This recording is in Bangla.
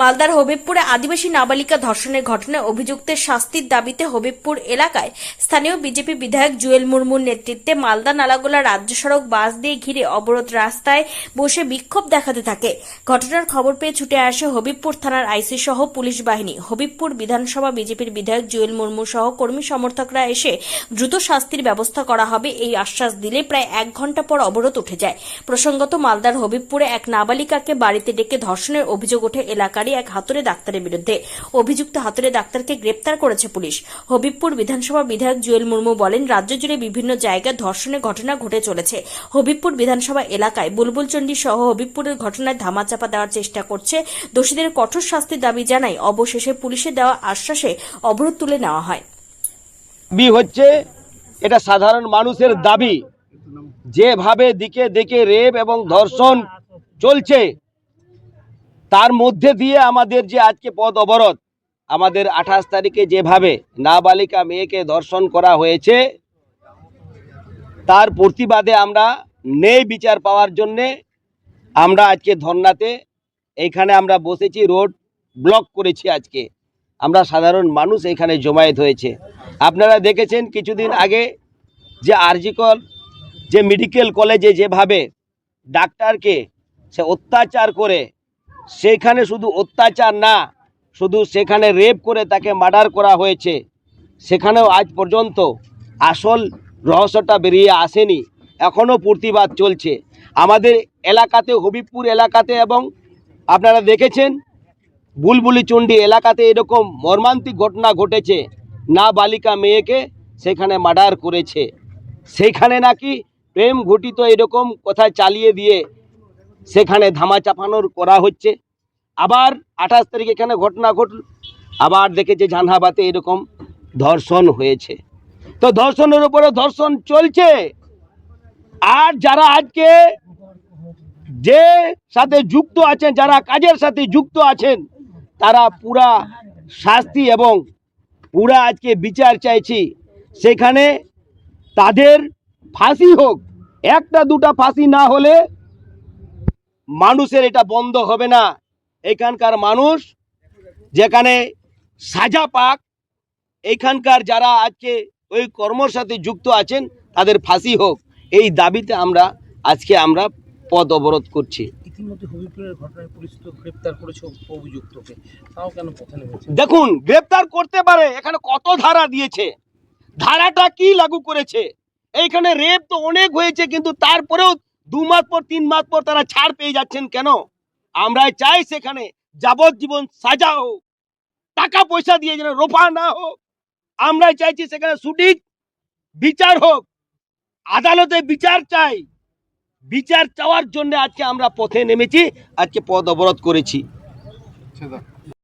মালদার হবিবপুরে আদিবাসী নাবালিকা ধর্ষণের ঘটনায় অভিযুক্তের শাস্তির দাবিতে হবিবপুর এলাকায় স্থানীয় বিজেপি বিধায়ক জুয়েল মুর্মুর নেতৃত্বে মালদা নালাগোলা রাজ্য সড়ক বাস দিয়ে ঘিরে অবরোধ রাস্তায় বসে বিক্ষোভ দেখাতে থাকে। ঘটনার খবর পেয়ে ছুটে আসে হবিবপুর থানার আইসি সহ পুলিশ বাহিনী। হবিবপুর বিধানসভা বিজেপির বিধায়ক জুয়েল মুর্মু সহ কর্মী সমর্থকরা এসে দ্রুত শাস্তির ব্যবস্থা করা হবে এই আশ্বাস দিলে প্রায় এক ঘণ্টা পর অবরোধ উঠে যায়। প্রসঙ্গত মালদার হবিবপুরে এক নাবালিকাকে বাড়িতে ডেকে ধর্ষণের অভিযোগ ওঠে এলাকারই এক হাতুড়ে ডাক্তারের বিরুদ্ধে। অভিযুক্ত হাতুড়ে ডাক্তারকে গ্রেপ্তার করেছে পুলিশ। হবিবপুর বিধানসভা বিধায়ক জুয়েল মুর্মু বলেন, রাজ্য জুড়ে বিভিন্ন জায়গায় ধর্ষণের ঘটনা ঘটে চলেছে। হবিবপুর বিধানসভা এলাকায় বুলবুলচন্ডী সহ হবিবপুরের ঘটনায় ধামাচাপা দেওয়ার চেষ্টা করছে। দোষীদের কঠোর শাস্তির দাবি জানাই অবশেষে পুলিশের দেওয়া আশ্বাসে অবরোধ তুলে নেওয়া হয়। বি হচ্ছে, এটা সাধারণ মানুষের দাবি। যেভাবে দিকে দিকে রেপ এবং ধর্ষণ চলছে তার মধ্যে দিয়ে আমাদের যে আজকে পদ অবরোধ, আমাদের আঠাশ তারিখে যেভাবে নাবালিকা মেয়েকে ধর্ষণ করা হয়েছে, তার প্রতিবাদে আমরা নেই বিচার পাওয়ার জন্যে আমরা আজকে ধর্নাতে, এইখানে আমরা বসেছি, রোড ব্লক করেছি আজকে। আমরা সাধারণ মানুষ এখানে জমায়েত হয়েছে। আপনারা দেখেছেন কিছুদিন আগে যে আরজিকল যে মেডিকেল কলেজে যেভাবে ডাক্তারকে সে অত্যাচার করে সেখানে শুধু অত্যাচার না, শুধু সেখানে রেপ করে তাকে মার্ডার করা হয়েছে। সেখানেও আজ পর্যন্ত আসল রহস্যটা বেরিয়ে আসেনি। এখনও প্রতিবাদ চলছে। আমাদের এলাকাতে, হবিবপুর এলাকাতে এবং আপনারা দেখেছেন বুলবুলি চণ্ডী এলাকাতে এরকম মর্মান্তিক ঘটনা ঘটেছে। না বালিকা মেয়েকে সেখানে মার্ডার করেছে। সেইখানে নাকি প্রেম ঘটিত এরকম কথা চালিয়ে দিয়ে সেখানে ধামা চাপানোর করা হচ্ছে। আবার আঠাশ তারিখ এখানে ঘটনা ঘটল। আবার দেখেছে জানহাবাতে এরকম ধর্ষণ হয়েছে। তো ধর্ষণের উপরে ধর্ষণ চলছে। আর যারা আজকে যে সাথে যুক্ত আছেন, যারা কাজের সাথে যুক্ত আছেন, তারা পুরা শাস্তি এবং পুরা আজকে বিচার চাইছি। সেখানে তাদের ফাঁসি হোক, একটা দুটা ফাঁসি না হলে মানুষের এটা বন্ধ হবে না। এখানকার মানুষ যেখানে সাজা পাক এইখানকার যারা আজকে ওই কর্মর সাথে যুক্ত আছেন তাদের ফাঁসি হোক এই দাবিতে আমরা আজকে আমরা পদ অবরোধ করছি। ইতিমধ্যে হবিপুরের ঘটনায় পুলিশ তো গ্রেপ্তার করেছে অভিযুক্তকে। তাও কেন পথে নেমেছে? দেখুন গ্রেপ্তার করতে পারে এখানে কত ধারা দিয়েছে। ধারাটা কি লাগু করেছে? এইখানে রেপ তো অনেক হয়েছে কিন্তু তারপরেও দু মাস পর তিন মাস পর তারা ছাড় পেয়ে যাচ্ছেন কেন? আমরা চাই সেখানে যাবজ্জীবন সাজা হোক, টাকা পয়সা দিয়ে যেন রোপা না হোক আমরা চাইছি সেখানে সঠিক বিচার হোক, আদালতে বিচার চাই, বিচার চাওয়ার জন্য আজকে আমরা পথে নেমেছি, আজকে পদ অবরোধ করেছি।